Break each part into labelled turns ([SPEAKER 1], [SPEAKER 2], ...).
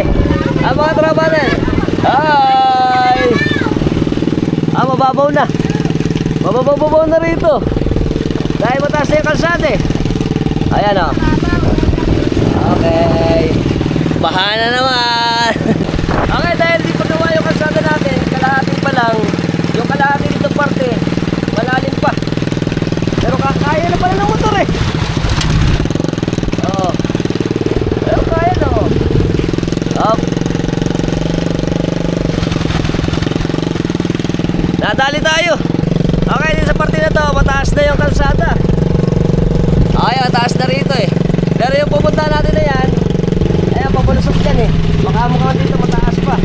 [SPEAKER 1] eh. Ang mga tropa na Hi! Ah, mababaw na. Mababaw na rito. Dahil mataas na yung kalsada eh. Ayan o. Okay. Baha na naman. okay, dahil di pa gawa yung kalsada natin, kalahati pa lang. Yung kalahati dito parte, malalim pa. Pero kakaya na pala ng motor eh. Oo. Pero kaya na oh. Up. Nadali tayo. Okay, din sa parte na to, mataas na yung kalsada. Okay, mataas na rito eh. Pero yung pupunta natin na yan, ayan, pabulusok yan eh. Baka mukhang dito mataas pa.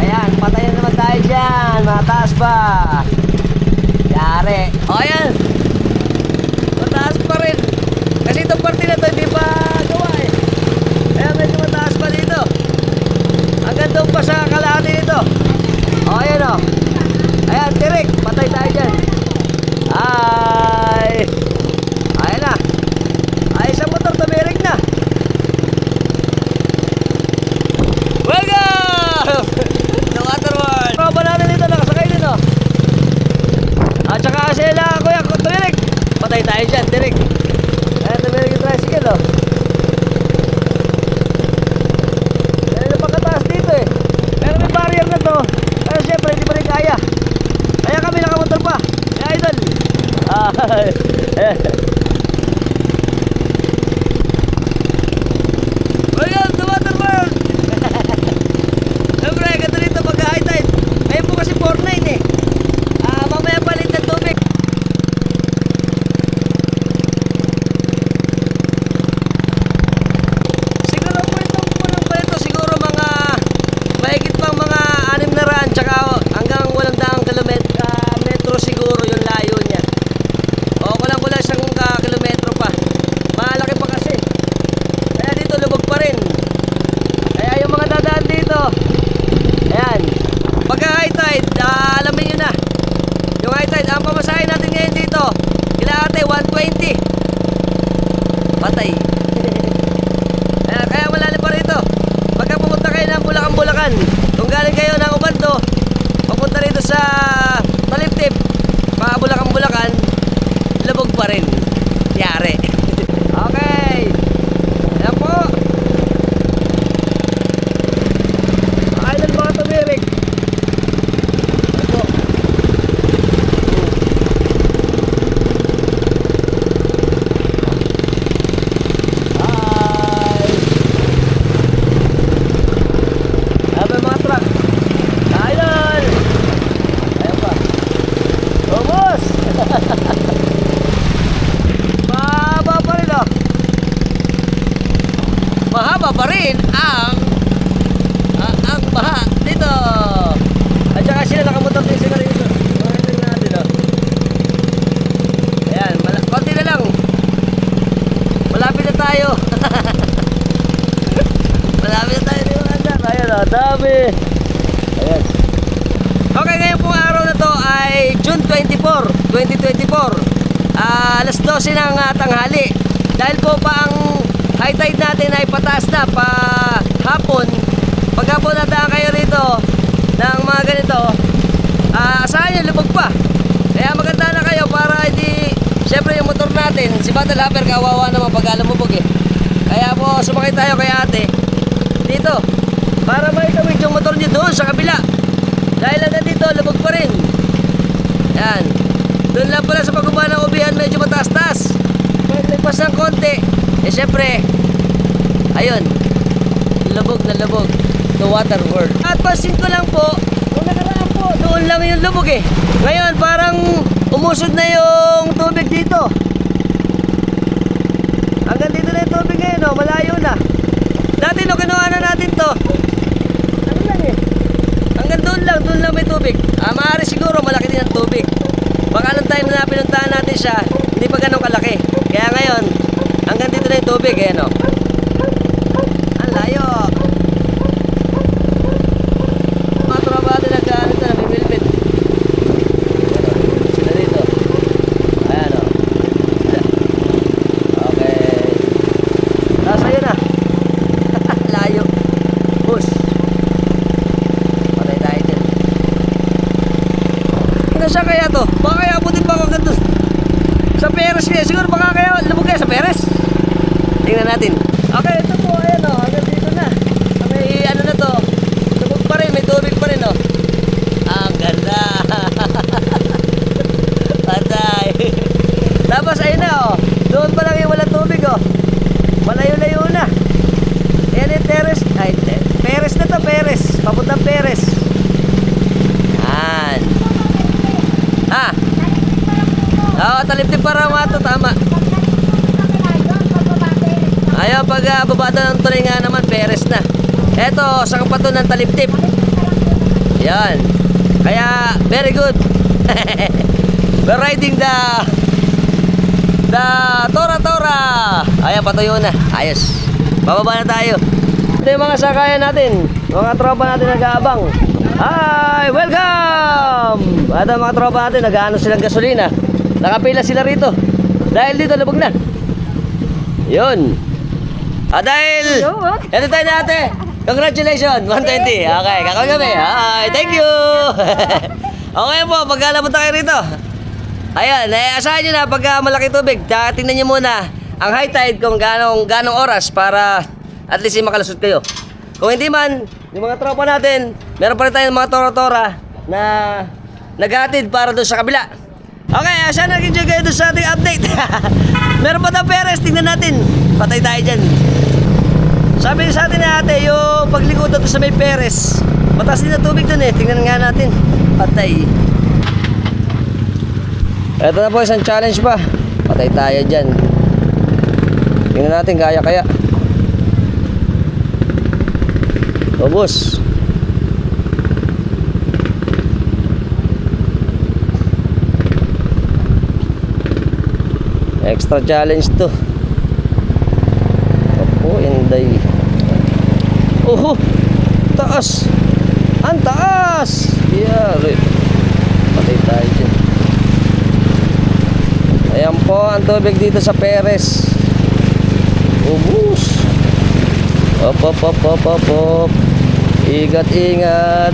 [SPEAKER 1] Ayan, patayin naman tayo dyan. Mataas pa. Yari. O, ayan. Mataas pa rin. Kasi itong parte na to, hindi pa gawa eh. Kaya medyo mataas pa dito. Hanggang doon pa sa kalahati nito. O, ayan o. Ayan, tirik. Patay tayo dyan. Ay. Ayan na. Ay, isang motor tumirik na. Welcome! The water world. Tropa natin dito, nakasakay din o. At saka sila, kuya, tumirik. Patay tayo dyan, tirik. Ayan, tumirik yung tricycle o. Ayan yung pagkataas dito eh. Pero may barrier na to. Pero syempre, hindi pa rin kaya. Kaya kami nakamotor pa. Kaya idol. Ah, ayan. Welcome to Water World! Siyempre, ganito dito pag high tide. Ngayon po kasi 4-9 eh. Ah, mamaya palit ng tubig. Siguro po itong pulang pa ito, siguro mga mahigit pang mga 6 na raan tsaka hanggang walang daang kilometro, metro siguro yung layo niya. O kulang kulang isang ka kilometro pa. Malaki pa kasi. Kaya dito lubog pa rin. Kaya yung mga dadaan dito, ayan, pagka high tide, ah, alamin nyo na. Yung high tide, ang pamasahin natin ngayon dito, kila ate, 120. Patay. Kaya, kaya malalim pa rito. Pagka pumunta kayo ng Bulacan-Bulacan, kung galing kayo ng Ubaldo, papunta rito sa Taliptip, pa Bulacan-Bulacan, labog pa rin. Yari. okay. Ayan po. Island mga tumirik. Ito. Hi! Ayan pa yung mga truck. Idol! Ayan pa. Ubus! Mahaba pa rin oh. Mahaba pa rin ang ah, ang baha dito. At saka sila nakamotor din sila rito. Makikita natin oh. Ayan, mala- konti na lang. Malapit na tayo. Malapit na tayo ni Wanda. Ayan oh, dami. Ayan. Okay, ngayon pong araw na to ay June 24, 2024. Ah, alas 12 ng ah, tanghali. Dahil po pa ang high tide natin ay pataas na pa hapon. Pagka nadaan kayo rito ng mga ganito, ah, asahan nyo lubog pa. Kaya maganda na kayo para hindi, syempre yung motor natin, si Battle Hopper kawawa naman pag alamubog eh. Kaya po sumakay tayo kay ate dito para maitawid yung motor nyo doon sa kabila. Dahil hanggang dito, lubog pa rin. Yan. Doon lang pala sa pagbaba ng ubihan, medyo mataas-taas. Pagligpas ng konti, eh syempre, ayun, lubog na lubog. The water world. At pansin ko lang po, kung nakaraan po, doon lang yung lubog eh. Ngayon, parang umusod na yung tubig dito. Hanggang dito na yung tubig ngayon, oh, malayo na. Dati no, kinuha na natin to. Ano lang eh. Hanggang doon lang, doon lang may tubig. Ah, maaari siguro malaki din ang tubig. Baka nung time na pinuntahan natin siya, hindi pa ganun kalaki. Kaya ngayon, hanggang dito na yung tubig, eh, no? Ang layo. Mga tropa natin nagkaano ito, namimilpit. Ayan, o. Sila dito. Ayan, o. Okay. Saan kaya to? Baka kaya abutin pa ako doon. Sa Perez kaya. Siguro baka kaya lumog kaya sa Perez. Tingnan natin. Okay, ito po. Ayan o. Hanggang dito na. May ano na to. Lumog pa rin. May tubig pa rin o. Ang ganda. Patay. Tapos ayun na o. Doon pa lang yung walang tubig o. Malayo-layo na. Ayan yung Perez. Ay, te- Perez na to. Perez. Papuntang Perez. Yan. Ah. Oo, taliptip para mga to. Tama. Ayaw, pag uh, babata ng tuloy nga naman, Perez na. Eto, sa kapato ng taliptip. Yan. Kaya, very good. We're riding the the Tora Tora. Ayan, patuyo na. Ayos. Bababa na tayo. Ito yung mga sakayan natin. Mga tropa natin nag-aabang. Hi! Welcome! At mga tropa natin, nag-ano silang gasolina. Nakapila sila rito. Dahil dito, lubog na. Yun. Ah, dahil... Ito tayo na ate. Congratulations, 120. Okay, kakagabi. Hi, thank you. okay po, pagkalabot tayo rito. Ayan, eh, asahan nyo na pagka malaki tubig. Tsaka tingnan nyo muna ang high tide kung ganong, ganong oras para at least makalusot kayo. Kung hindi man, yung mga tropa natin, meron pa rin tayong mga tora-tora na naghatid para doon sa kabila. Okay, sana nag-enjoy kayo doon sa ating update. meron pa daw Perez, tingnan natin. Patay tayo dyan. Sabi sa atin na ate, yung pagliko doon sa may Perez, mataas din na tubig doon eh. Tingnan nga natin. Patay. Ito na po isang challenge pa. Patay tayo dyan. Tingnan natin, kaya kaya. Ubus. Extra challenge to. Opo, inday. Oho! Taas! Ang taas! Yari. Patay tayo dyan. Ayan po ang tubig dito sa Perez. Ubus. Op, op, op, op, op, op. Ingat, ingat.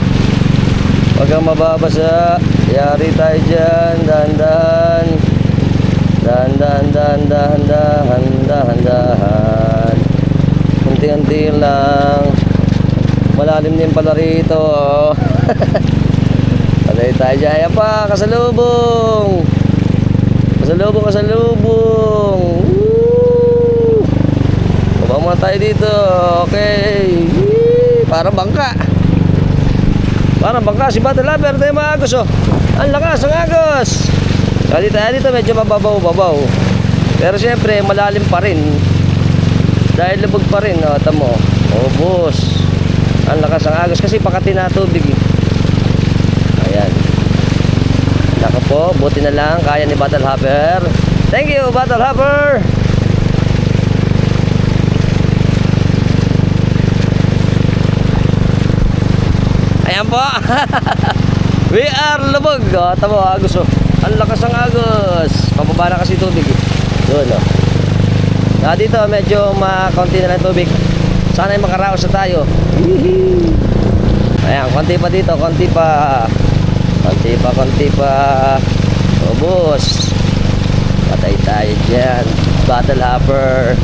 [SPEAKER 1] Huwag kang mababasa. Yari tayo dyan. Dahan-dahan. Dahan-dahan, dahan-dahan, dahan, dahan-dahan. Unti-unti lang. Malalim din pala rito. Patay tayo dyan. Ayan pa, kasalubong. Kasalubong, kasalubong. Baba muna tayo dito. Okay. Parang bangka. Parang bangka si Battle Lover. Tayo mga agos oh. Ang lakas, ang agos. Kaya dito, dito medyo mababaw-babaw. Pero siyempre, malalim pa rin. Dahil lubog pa rin. Oh, tamo. Boss. Ang lakas ang agos kasi pakati na tubig. eh. Ayan. Naka po, buti na lang kaya ni Battle Hopper. Thank you, Battle Hopper. Ayan po. We are lubog. Oh, tamo, agos oh. Ang lakas ang agos. Pababa na kasi tubig. eh. Doon oh. Ah, dito medyo makaunti na lang tubig. Sana ay makaraos na tayo. Ayan, konti pa dito, konti pa. Konti pa, konti pa. Ubus. Patay tayo dyan. Battle hopper.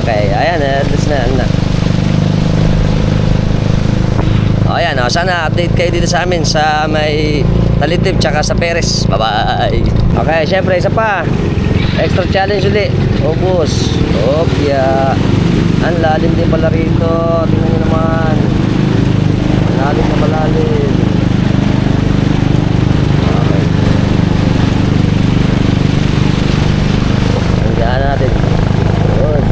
[SPEAKER 1] Okay, ayan, eh, na, na. O, ayan, o, sana update kayo dito sa amin sa may Talitib tsaka sa Perez. Bye-bye. Okay, syempre, isa pa. Extra challenge ulit. Ubus. Opya. Ang lalim din pala rito. Tingnan nyo naman. Lalim na malalim. Okay. Hanggaan natin. Yun.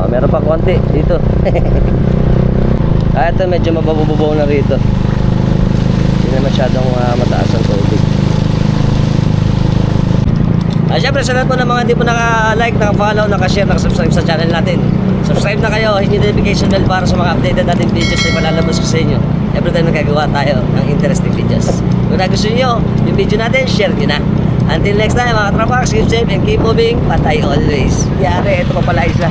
[SPEAKER 1] Oh, meron pa konti dito. ah, ito medyo mabababaw na rito. Hindi na masyadong ah, mataas ang tubig. Ah, syempre sa lahat po ng mga hindi po naka-like, naka-follow, naka-share, naka-subscribe sa channel natin. Subscribe na kayo, hit yung notification bell para sa mga updated natin videos na ipalalabas ko sa inyo. Every time nagagawa tayo ng interesting videos. Kung nagustuhan nyo yung video natin, share nyo na. Until next time mga tropa, keep safe and keep moving. Patay always. Yari, ito pa pala isa.